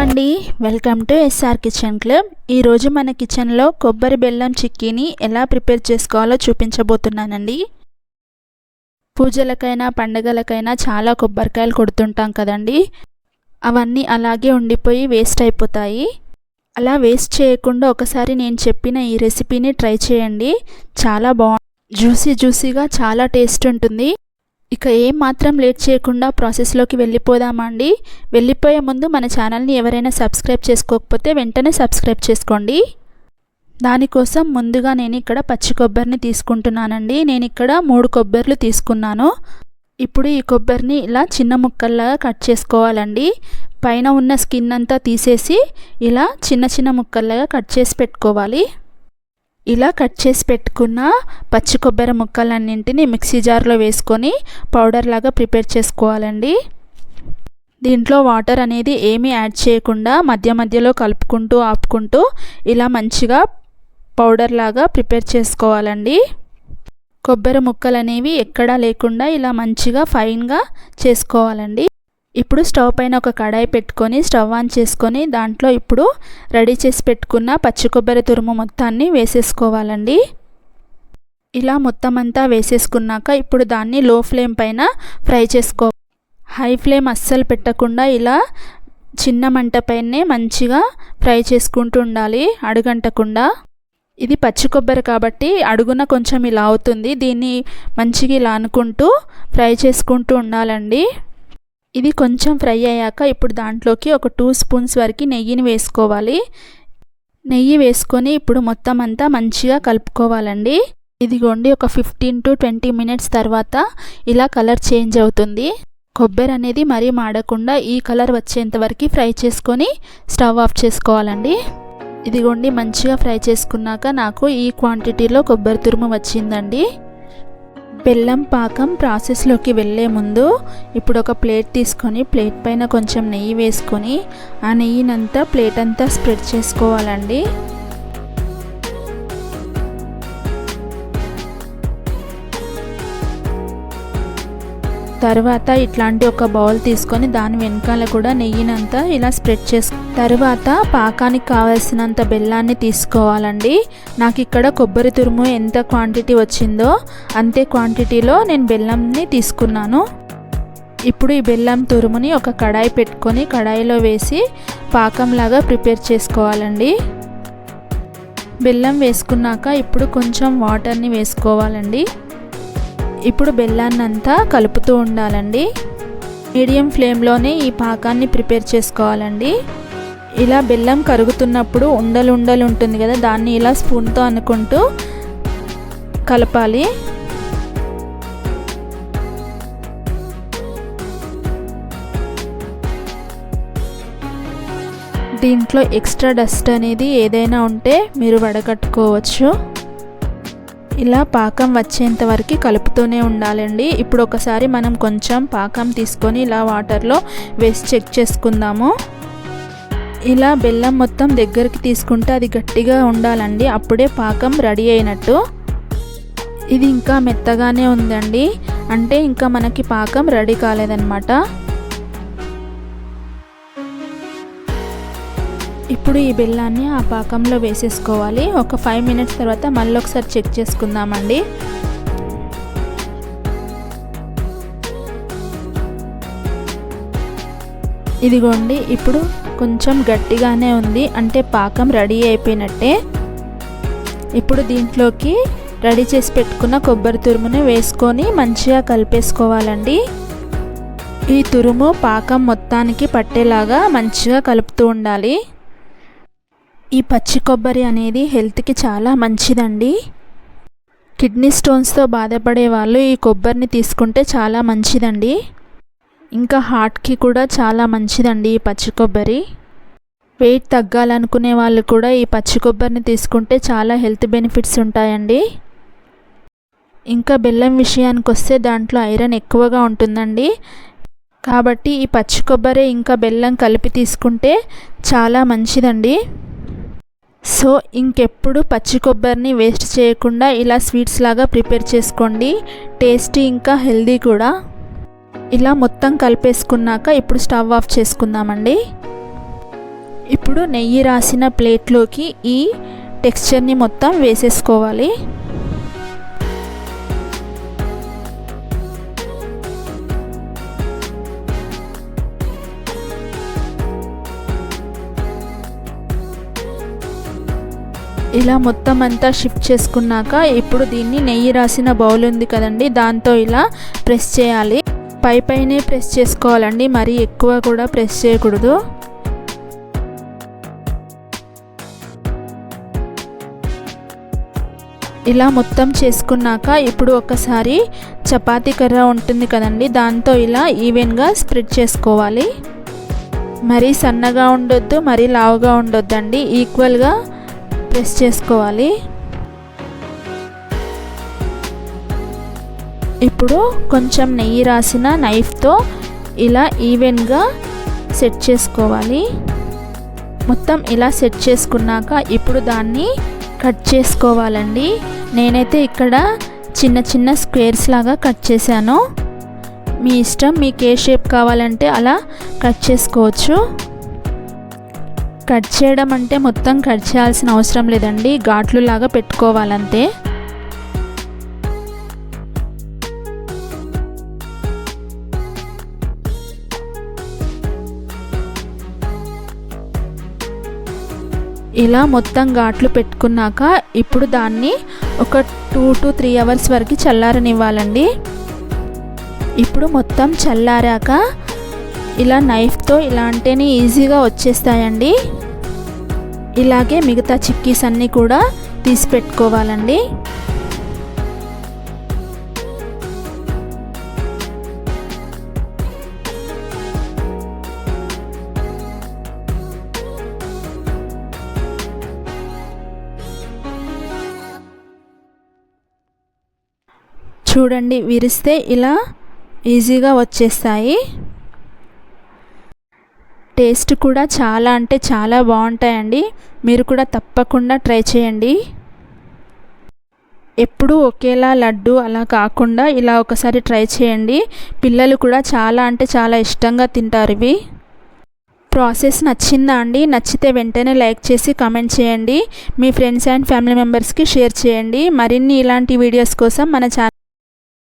అండి. Welcome to SR kitchen club ఈరోజు మన కిచెన్లో కొబ్బరి బెల్లం చిక్కీని ఎలా ప్రిపేర్ చేసుకోవాలో చూపించబోతున్నానండి. పూజలకైనా పండగలకైనా చాలా కొబ్బరికాయలు కొడుతుంటాం కదండి. అవన్నీ అలాగే ఉండిపోయి వేస్ట్ అయిపోతాయి. అలా వేస్ట్ చేయకుండా ఒకసారి నేను చెప్పిన ఈ రెసిపీని ట్రై చేయండి. చాలా బాగు జ్యూసీ జ్యూసీగా చాలా టేస్ట్ ఉంటుంది. ఇక ఏం మాత్రం లేట్ చేయకుండా ప్రాసెస్లోకి వెళ్ళిపోదామా అండి వెళ్ళిపోయే ముందు మన ఛానల్ని ఎవరైనా సబ్స్క్రైబ్ చేసుకోకపోతే వెంటనే సబ్స్క్రైబ్ చేసుకోండి. దానికోసం ముందుగా నేను ఇక్కడ పచ్చి కొబ్బరిని తీసుకుంటున్నానండి. నేను ఇక్కడ మూడు కొబ్బరిలు తీసుకున్నాను. ఇప్పుడు ఈ కొబ్బరిని ఇలా చిన్న ముక్కల్లాగా కట్ చేసుకోవాలండి. పైన ఉన్న స్కిన్ అంతా తీసేసి ఇలా చిన్న చిన్న ముక్కల్లాగా కట్ చేసి పెట్టుకోవాలి. ఇలా కట్ చేసి పెట్టుకున్న పచ్చి కొబ్బరి ముక్కలన్నింటినీ మిక్సీ జార్లో వేసుకొని పౌడర్ లాగా ప్రిపేర్ చేసుకోవాలండి. దీంట్లో వాటర్ అనేది ఏమీ యాడ్ చేయకుండా మధ్య మధ్యలో కలుపుకుంటూ ఆపుకుంటూ ఇలా మంచిగా పౌడర్ లాగా ప్రిపేర్ చేసుకోవాలండి. కొబ్బరి ముక్కలు అనేవి ఎక్కడా లేకుండా ఇలా మంచిగా ఫైన్గా చేసుకోవాలండి. ఇప్పుడు స్టవ్ పైన ఒక కడాయి పెట్టుకొని స్టవ్ ఆన్ చేసుకొని దాంట్లో ఇప్పుడు రెడీ చేసి పెట్టుకున్న పచ్చి కొబ్బరి తురుము మొత్తాన్ని వేసేసుకోవాలండి. ఇలా మొత్తం అంతా వేసేసుకున్నాక ఇప్పుడు దాన్ని లో ఫ్లేమ్ పైన ఫ్రై చేసుకో హై ఫ్లేమ్ అస్సలు పెట్టకుండా ఇలా చిన్న మంట పైనే మంచిగా ఫ్రై చేసుకుంటూ ఉండాలి అడుగంటకుండా. ఇది పచ్చి కొబ్బరి కాబట్టి అడుగున కొంచెం ఇలా అవుతుంది దీన్ని మంచిగా ఇలా అనుకుంటూ ఫ్రై చేసుకుంటూ ఉండాలండి. ఇది కొంచెం ఫ్రై అయ్యాక ఇప్పుడు దాంట్లోకి ఒక టూ స్పూన్స్ వరకు నెయ్యిని వేసుకోవాలి. నెయ్యి వేసుకొని ఇప్పుడు మొత్తం అంతా మంచిగా కలుపుకోవాలండి. ఇదిగోండి ఒక ఫిఫ్టీన్ టు ట్వంటీ మినిట్స్ తర్వాత ఇలా కలర్ చేంజ్ అవుతుంది. కొబ్బరి అనేది మరీ మాడకుండా ఈ కలర్ వచ్చేంత వరకు ఫ్రై చేసుకొని స్టవ్ ఆఫ్ చేసుకోవాలండి. ఇదిగోండి మంచిగా ఫ్రై చేసుకున్నాక నాకు ఈ క్వాంటిటీలో కొబ్బరి తురుము వచ్చిందండి. బెల్లం పాకం ప్రాసెస్లోకి వెళ్ళే ముందు ఇప్పుడు ఒక ప్లేట్ తీసుకొని ప్లేట్ పైన కొంచెం నెయ్యి వేసుకొని ఆ నెయ్యినంతా ప్లేట్ అంతా స్ప్రెడ్ చేసుకోవాలండి. తర్వాత ఇట్లాంటి ఒక బౌల్ తీసుకొని దాని వెనకాల కూడా నెయ్యినంతా ఇలా స్ప్రెడ్ చేసుకో తర్వాత పాకానికి కావలసినంత బెల్లాన్ని తీసుకోవాలండి. నాకు ఇక్కడ కొబ్బరి తురుము ఎంత క్వాంటిటీ వచ్చిందో అంతే క్వాంటిటీలో నేను బెల్లంని తీసుకున్నాను. ఇప్పుడు ఈ బెల్లం తురుముని ఒక కడాయి పెట్టుకొని కడాయిలో వేసి పాకంలాగా ప్రిపేర్ చేసుకోవాలండి. బెల్లం వేసుకున్నాక ఇప్పుడు కొంచెం వాటర్ని వేసుకోవాలండి. ఇప్పుడు బెల్లాన్ని అంతా కలుపుతూ ఉండాలండి. మీడియం ఫ్లేమ్లోనే ఈ పాకాన్ని ప్రిపేర్ చేసుకోవాలండి. ఇలా బెల్లం కరుగుతున్నప్పుడు ఉండలు ఉండలు ఉంటుంది కదా దాన్ని ఇలా స్పూన్తో అనుకుంటూ కలపాలి. దీంట్లో ఎక్స్ట్రా డస్ట్ అనేది ఏదైనా ఉంటే మీరు వడగట్టుకోవచ్చు. ఇలా పాకం వచ్చేంత వరకు కలుపుతూనే ఉండాలండి. ఇప్పుడు ఒకసారి మనం కొంచెం పాకం తీసుకొని ఇలా వాటర్లో వేసి చెక్ చేసుకుందాము. ఇలా బెల్లం మొత్తం దగ్గరికి తీసుకుంటే అది గట్టిగా ఉండాలండి. అప్పుడే పాకం రెడీ అయినట్టు. ఇది ఇంకా మెత్తగానే ఉందండి. అంటే ఇంకా మనకి పాకం రెడీ కాలేదన్నమాట. ఇప్పుడు ఈ బెల్లాన్ని ఆ పాకంలో వేసేసుకోవాలి. ఒక ఫైవ్ మినిట్స్ తర్వాత మళ్ళీ ఒకసారి చెక్ చేసుకుందామండి. ఇదిగోండి ఇప్పుడు కొంచెం గట్టిగానే ఉంది. అంటే పాకం రెడీ అయిపోయినట్టే. ఇప్పుడు దీంట్లోకి రెడీ చేసి పెట్టుకున్న కొబ్బరి తురుముని వేసుకొని మంచిగా కలిపేసుకోవాలండి. ఈ తురుము పాకం మొత్తానికి పట్టేలాగా మంచిగా కలుపుతూ ఉండాలి. ఈ పచ్చి కొబ్బరి అనేది హెల్త్కి చాలా మంచిదండి. కిడ్నీ స్టోన్స్తో బాధపడే వాళ్ళు ఈ కొబ్బరిని తీసుకుంటే చాలా మంచిదండి. ఇంకా హార్ట్కి కూడా చాలా మంచిదండి ఈ పచ్చి కొబ్బరి. వెయిట్ తగ్గాలనుకునే వాళ్ళు కూడా ఈ పచ్చి కొబ్బరిని తీసుకుంటే చాలా హెల్త్ బెనిఫిట్స్ ఉంటాయండి. ఇంకా బెల్లం విషయానికి వస్తే దాంట్లో ఐరన్ ఎక్కువగా ఉంటుందండి. కాబట్టి ఈ పచ్చి కొబ్బరి ఇంకా బెల్లం కలిపి తీసుకుంటే చాలా మంచిదండి. సో ఇంకెప్పుడు పచ్చి కొబ్బరిని వేస్ట్ చేయకుండా ఇలా స్వీట్స్ లాగా ప్రిపేర్ చేసుకోండి. టేస్టీ ఇంకా హెల్దీ కూడా. ఇలా మొత్తం కలిపేసుకున్నాక ఇప్పుడు స్టవ్ ఆఫ్ చేసుకుందామండి. ఇప్పుడు నెయ్యి రాసిన ప్లేట్లోకి ఈ టెక్స్చర్ని మొత్తం వేసేసుకోవాలి. ఇలా మొత్తం అంతా షిఫ్ట్ చేసుకున్నాక ఇప్పుడు దీన్ని నెయ్యి రాసిన బౌల్ ఉంది కదండి దాంతో ఇలా ప్రెస్ చేయాలి. పై పైనే ప్రెస్ చేసుకోవాలండి. మరీ ఎక్కువ కూడా ప్రెస్ చేయకూడదు. ఇలా మొత్తం చేసుకున్నాక ఇప్పుడు ఒకసారి చపాతీ కర్ర ఉంటుంది కదండి. దాంతో ఇలా ఈవెన్గా స్ప్రెడ్ చేసుకోవాలి. మరీ సన్నగా ఉండొద్దు మరీ లావుగా ఉండొద్దండి. ఈక్వల్గా ప్రెస్ చేసుకోవాలి. ఇప్పుడు కొంచెం నెయ్యి రాసిన నైఫ్తో ఇలా ఈవెన్గా సెట్ చేసుకోవాలి. మొత్తం ఇలా సెట్ చేసుకున్నాక ఇప్పుడు దాన్ని కట్ చేసుకోవాలండి. నేనైతే ఇక్కడ చిన్న చిన్న స్క్వేర్స్ లాగా కట్ చేశాను. మీ ఇష్టం మీకు ఏ షేప్ కావాలంటే అలా కట్ చేసుకోవచ్చు. కట్ చేయడం అంటే మొత్తం కట్ చేయాల్సిన అవసరం లేదండి. ఘాట్లు లాగా పెట్టుకోవాలంతే. ఇలా మొత్తం ఘాట్లు పెట్టుకున్నాక ఇప్పుడు దాన్ని ఒక టూ టు త్రీ అవర్స్ వరకు చల్లారనివ్వాలండి. ఇప్పుడు మొత్తం చల్లారాక ఇలా నైఫ్తో ఇలా అంటేనే ఈజీగా వచ్చేస్తాయండి. ఇలాగే మిగతా చిక్కీస్ అన్నీ కూడా తీసి పెట్టుకోవాలండి. చూడండి విరిస్తే ఇలా ఈజీగా వచ్చేస్తాయి. టేస్ట్ కూడా చాలా అంటే చాలా బాగుంటాయండి. మీరు కూడా తప్పకుండా ట్రై చేయండి. ఎప్పుడూ ఒకేలా లడ్డు అలా కాకుండా ఇలా ఒకసారి ట్రై చేయండి. పిల్లలు కూడా చాలా అంటే చాలా ఇష్టంగా తింటారు ఇవి. ప్రాసెస్ నచ్చిందా అండి? నచ్చితే వెంటనే లైక్ చేసి కమెంట్ చేయండి. మీ ఫ్రెండ్స్ అండ్ ఫ్యామిలీ మెంబర్స్కి షేర్ చేయండి. మరిన్ని ఇలాంటి వీడియోస్ కోసం మన ఛానల్